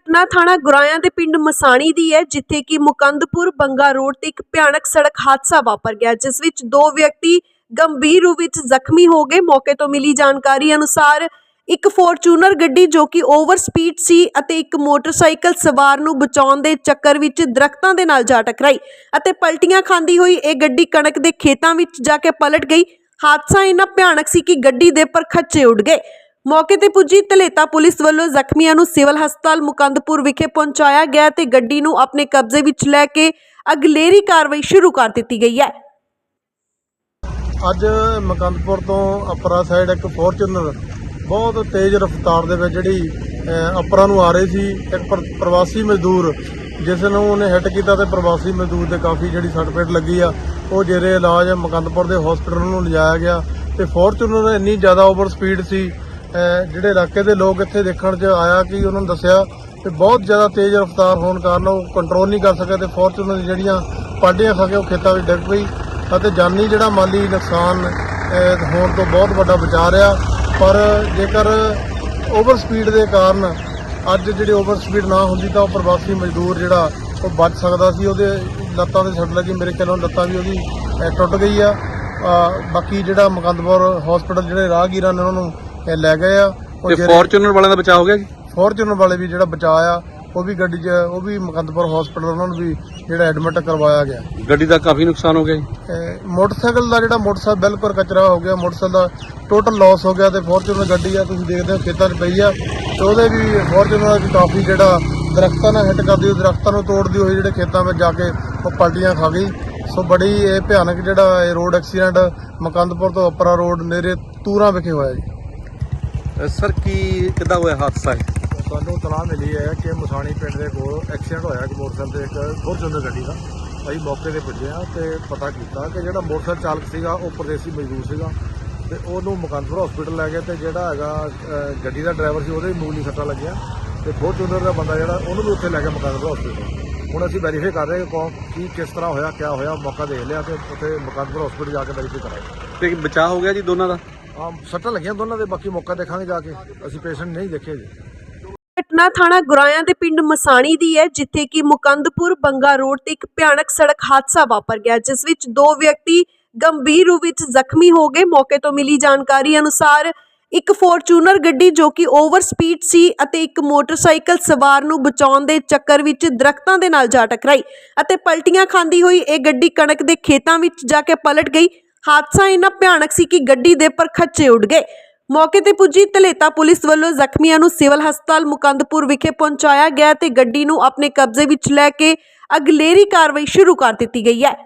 ਘਟਨਾ ਥਾਣਾ ਗੁਰਾਇਆਂ ਦੇ ਪਿੰਡ ਮਸਾਣੀ ਦੀ ਹੈ, ਜਿੱਥੇ ਕਿ ਮੁਕੰਦਪੁਰ ਬੰਗਾ ਰੋਡ ਤੇ ਇੱਕ ਭਿਆਨਕ ਸੜਕ ਹਾਦਸਾ ਵਾਪਰ ਗਿਆ, ਜਿਸ ਵਿੱਚ ਦੋ ਵਿਅਕਤੀ ਗੰਭੀਰ ਰੂਪ ਵਿੱਚ ਜ਼ਖਮੀ ਹੋ ਗਏ। ਮੌਕੇ ਤੋਂ ਮਿਲੀ ਜਾਣਕਾਰੀ ਅਨੁਸਾਰ ਇੱਕ ਫੋਰਚੂਨਰ ਗੱਡੀ ਜੋ ਕਿ ਓਵਰ ਸਪੀਡ ਸੀ ਅਤੇ ਇੱਕ ਮੋਟਰਸਾਈਕਲ ਸਵਾਰ ਨੂੰ ਬਚਾਉਣ ਦੇ ਚੱਕਰ ਵਿੱਚ ਦਰਖਤਾਂ ਦੇ ਨਾਲ ਜਾ ਟਕਰਾਈ ਅਤੇ ਪਲਟੀਆਂ ਖਾਂਦੀ ਹੋਈ ਇਹ ਗੱਡੀ ਕਣਕ ਦੇ ਖੇਤਾਂ ਵਿੱਚ ਜਾ ਕੇ ਪਲਟ ਗਈ। ਹਾਦਸਾ ਇੰਨਾ ਭਿਆਨਕ ਸੀ ਕਿ ਗੱਡੀ ਦੇ ਪਰਖੱਚੇ ਉੱਡ ਗਏ। ਮੌਕੇ ਤੇ ਪੁੱਜੀ ਧਲੇਤਾ ਪੁਲਿਸ ਵੱਲੋਂ ਜ਼ਖਮੀਆਂ ਨੂੰ ਸਿਵਲ ਹਸਪਤਾਲ ਮੁਕੰਦਪੁਰ ਵਿਖੇ ਪਹੁੰਚਾਇਆ ਗਿਆ ਤੇ ਗੱਡੀ ਨੂੰ ਆਪਣੇ ਕਬਜ਼ੇ ਵਿੱਚ ਲੈ ਕੇ ਅਗਲੇਰੀ ਕਾਰਵਾਈ ਸ਼ੁਰੂ ਕਰ ਦਿੱਤੀ ਗਈ ਹੈ। ਅੱਜ ਮਕੰਦਪੁਰ ਤੋਂ ਅਪਰਾ ਸਾਈਡ ਇੱਕ ਫੋਰਚੂਨਰ ਬਹੁਤ ਤੇਜ਼ ਰਫ਼ਤਾਰ ਦੇ ਵਿੱਚ ਜਿਹੜੀ ਅਪਰਾ ਨੂੰ ਆ ਰਹੀ ਸੀ, ਇੱਕ ਪ੍ਰਵਾਸੀ ਮਜ਼ਦੂਰ ਜਿਸ ਨੂੰ ਉਹਨੇ ਹਿੱਟ ਕੀਤਾ ਤੇ ਪ੍ਰਵਾਸੀ ਮਜ਼ਦੂਰ ਦੇ ਕਾਫੀ ਜਿਹੜੀ ਸੱਟ ਲੱਗੀ ਆ, ਉਹ ਜਿਹੜੇ ਇਲਾਜ ਮੁਕੰਦਪੁਰ ਦੇ ਹਸਪੀਟਲ ਨੂੰ ਲਿਜਾਇਆ ਗਿਆ ਤੇ ਫੋਰਚੂਨਰ ਇੰਨੀ ਜ਼ਿਆਦਾ ਓਵਰ ਸਪੀਡ ਸੀ ਜਿਹੜੇ ਇਲਾਕੇ ਦੇ ਲੋਕ ਇੱਥੇ ਦੇਖਣ 'ਚ ਆਇਆ ਕਿ ਉਹਨਾਂ ਨੂੰ ਦੱਸਿਆ ਕਿ ਬਹੁਤ ਜ਼ਿਆਦਾ ਤੇਜ਼ ਰਫ਼ਤਾਰ ਹੋਣ ਕਾਰਨ ਉਹ ਕੰਟਰੋਲ ਨਹੀਂ ਕਰ ਸਕਿਆ ਤੇ ਫੋਰਚੂਨਰ ਦੀ ਜਿਹੜੀਆਂ ਪਾਡੀਆਂ ਖਾ ਕੇ ਉਹ ਖੇਤਾਂ ਵਿੱਚ ਡਿੱਗ ਪਈ ਅਤੇ ਜਾਨੀ ਜਿਹੜਾ ਮਾਲੀ ਨੁਕਸਾਨ ਹੋਣ ਤੋਂ ਬਹੁਤ ਵੱਡਾ ਬਚਾ ਰਿਹਾ। ਪਰ ਜੇਕਰ ਓਵਰ ਸਪੀਡ ਦੇ ਕਾਰਨ ਅੱਜ ਜਿਹੜੀ ਓਵਰ ਸਪੀਡ ਨਾ ਹੁੰਦੀ ਤਾਂ ਉਹ ਪ੍ਰਵਾਸੀ ਮਜ਼ਦੂਰ ਜਿਹੜਾ ਉਹ ਬਚ ਸਕਦਾ ਸੀ। ਉਹਦੇ ਲੱਤਾਂ ਤੇ ਸੱਟ ਲੱਗੀ। ਮੇਰੇ ਖਿਆਲੋਂ ਲੱਤਾਂ ਵੀ ਉਹਦੀ ਟੁੱਟ ਗਈ ਆ। ਬਾਕੀ ਜਿਹੜਾ ਮੁਕੰਦਪੁਰ ਹਸਪੀਟਲ ਜਿਹੜੇ ਰਾਹਗੀਰਾਂ ਨੇ ਉਹਨਾਂ ਨੂੰ ਅਹ, ਲੈ ਗਏ ਆ। ਉਹ ਤੇ ਜਿਹੜੇ ਫੋਰਚੂਨਰ ਵਾਲਿਆਂ ਦਾ ਬਚਾਅ ਹੋ ਗਿਆ ਜੀ? ਫੋਰਚੂਨਰ ਵਾਲੇ ਵੀ ਜਿਹੜਾ ਬਚਾ ਆ ਉਹ ਵੀ ਗੱਡੀ 'ਚ ਉਹ ਵੀ ਮੁਕੰਦਪੁਰ ਹਸਪੀਟਲ ਉਹਨਾਂ ਨੂੰ ਵੀ ਜਿਹੜਾ ਐਡਮਿਟ ਕਰਵਾਇਆ ਗਿਆ। ਗੱਡੀ ਦਾ ਕਾਫੀ ਨੁਕਸਾਨ ਹੋ ਗਿਆ ਜੀ। ਮੋਟਰਸਾਈਕਲ ਦਾ ਜਿਹੜਾ ਮੋਟਰਸਾਈਕਲ ਬਿਲਕੁਲ ਕਚਰਾ ਹੋ ਗਿਆ ਮੋਟਰਸਾਈਕਲ ਦਾ ਟੋਟਲ ਲਾਸ ਹੋ ਗਿਆ ਤੇ ਫੋਰਚੂਨਰ ਗੱਡੀ ਆ ਤੁਸੀਂ ਦੇਖਦੇ ਹੋ ਖੇਤਾਂ 'ਚ ਪਈ ਆ। ਤੇ ਉਹਦੇ ਵੀ ਫੋਰਚੂਨਰ ਦਾ ਵੀ ਕਾਫੀ ਜਿਹੜਾ ਦਰਖਤਾਂ ਨਾਲ ਹਿੱਟ ਕਰਦੀ ਹੋਈ ਦਰਖਤਾਂ ਨੂੰ ਤੋੜਦੀ ਹੋਈ ਜਿਹੜੇ ਖੇਤਾਂ ਵਿੱਚ ਜਾ ਕੇ ਉਹ ਪਲਟੀਆਂ ਖਾ ਗਈ। ਸੋ ਬੜੀ ਇਹ ਭਿਆਨਕ ਜਿਹੜਾ ਇਹ ਰੋਡ ਐਕਸੀਡੈਂਟ ਮਕੰਦਪੁਰ ਤੋਂ ਅਪਰਾ ਰੋਡ ਨੇੜੇ ਤੂਰਾਂ ਵਿਖੇ ਹੋਇਆ ਜੀ। ਸਰ ਕੀ ਕਿੱਦਾਂ ਹੋਇਆ ਹਾਦਸਾ ਹੈ ਸਾਨੂੰ ਤਲਾਹ ਮਿਲੀ ਹੈ ਕਿ ਮਸਾਣੀ ਪਿੰਡ ਦੇ ਕੋਲ ਐਕਸੀਡੈਂਟ ਹੋਇਆ ਇੱਕ ਮੋਟਰਸਾਈਕਲ ਤੇ ਇੱਕ ਫੋਰਚੂਨਰ ਗੱਡੀ ਦਾ। ਅਸੀਂ ਮੌਕੇ ਤੇ ਪੁੱਜੇ ਆ ਤੇ ਪਤਾ ਕੀਤਾ ਕਿ ਜਿਹੜਾ ਮੋਟਰਸਾਈਕਲ ਚਾਲਕ ਸੀਗਾ ਉਹ ਪ੍ਰਦੇਸੀ ਮਜ਼ਦੂਰ ਸੀਗਾ ਤੇ ਉਹਨੂੰ ਮੁਕੰਦਪੁਰ ਹਸਪੀਟਲ ਲੈ ਗਏ ਤੇ ਜਿਹੜਾ ਹੈਗਾ ਗੱਡੀ ਦਾ ਡਰਾਈਵਰ ਸੀ ਉਹਦੇ ਵੀ ਮੂਲੀ ਸੱਟਾਂ ਲੱਗੀਆਂ ਤੇ ਫੋਰਚੂਨਰ ਦਾ ਬੰਦਾ ਜਿਹੜਾ ਉਹਨੂੰ ਵੀ ਉੱਥੇ ਲੈ ਕੇ ਮੁਕੰਦਪੁਰ ਹਸਪੀਟਲ ਹੁਣ ਅਸੀਂ ਵੈਰੀਫਾਈ ਕਰ ਰਹੇ ਹਾਂ ਕਿ ਕੌਣ ਕੀ ਕਿਸ ਤਰ੍ਹਾਂ ਹੋਇਆ ਕਿਆ ਹੋਇਆ ਮੌਕਾ ਦੇਖ ਲਿਆ ਤੇ ਉੱਥੇ ਮੁਕੰਦਪੁਰ ਹਸਪੀਟਲ ਜਾ ਕੇ ਵੈਰੀਫਾਈ ਕਰਾਂਗੇ ਤੇ ਬਚਾਅ ਹੋ ਗਿਆ ਜੀ ਦੋਨਾਂ ਦਾ? ਆ ਸੱਟਾਂ ਲੱਗੀਆਂ ਦੋਨਾਂ ਦੇ, ਬਾਕੀ ਮੌਕਾ ਦੇਖਾਂਗੇ ਜਾ ਕੇ। ਅਸੀਂ ਪੇਸ਼ੈਂਟ ਨਹੀਂ ਦੇਖੇ ਜੀ। ਘਟਨਾ ਥਾਣਾ ਗੁਰਾਇਆਂ ਦੇ ਪਿੰਡ ਮਸਾਣੀ ਦੀ ਹੈ, ਜਿੱਥੇ ਕਿ ਮੁਕੰਦਪੁਰ ਬੰਗਾ ਰੋਡ ਤੇ ਇੱਕ ਭਿਆਨਕ ਸੜਕ ਹਾਦਸਾ ਵਾਪਰ ਗਿਆ, ਜਿਸ ਵਿੱਚ ਦੋ ਵਿਅਕਤੀ ਗੰਭੀਰ ਰੂਪ ਵਿੱਚ ਜ਼ਖਮੀ ਹੋ ਗਏ। ਮੌਕੇ ਤੋਂ ਮਿਲੀ ਜਾਣਕਾਰੀ ਅਨੁਸਾਰ ਇੱਕ ਫੋਰਚੂਨਰ ਗੱਡੀ ਜੋ ਕਿ ਓਵਰ ਸਪੀਡ ਸੀ ਅਤੇ ਇੱਕ ਮੋਟਰਸਾਈਕਲ ਸਵਾਰ ਨੂੰ ਬਚਾਉਣ ਦੇ ਚੱਕਰ ਵਿੱਚ ਦਰਖਤਾਂ ਦੇ ਨਾਲ ਜਾ ਟਕਰਾਈ ਅਤੇ ਪਲਟੀਆਂ ਖਾਂਦੀ ਹੋਈ ਇਹ ਗੱਡੀ ਕਣਕ ਦੇ ਖੇਤਾਂ ਵਿੱਚ ਜਾ ਕੇ ਪਲਟ ਗਈ। ਹਾਦਸਾ ਇੰਨਾ ਭਿਆਨਕ ਸੀ ਕਿ ਗੱਡੀ ਦੇ ਪਰਖੱਚੇ ਉੱਡ ਗਏ। ਮੌਕੇ ਤੇ ਪੁੱਜੀ ਧਲੇਤਾ ਪੁਲਿਸ ਵੱਲੋਂ ਜ਼ਖਮੀਆਂ ਨੂੰ ਸਿਵਲ ਹਸਪਤਾਲ ਮੁਕੰਦਪੁਰ ਵਿਖੇ ਪਹੁੰਚਾਇਆ ਗਿਆ ਤੇ ਗੱਡੀ ਨੂੰ ਆਪਣੇ ਕਬਜ਼ੇ ਵਿੱਚ ਲੈ ਕੇ ਅਗਲੇਰੀ ਕਾਰਵਾਈ ਸ਼ੁਰੂ ਕਰ ਦਿੱਤੀ ਗਈ ਹੈ।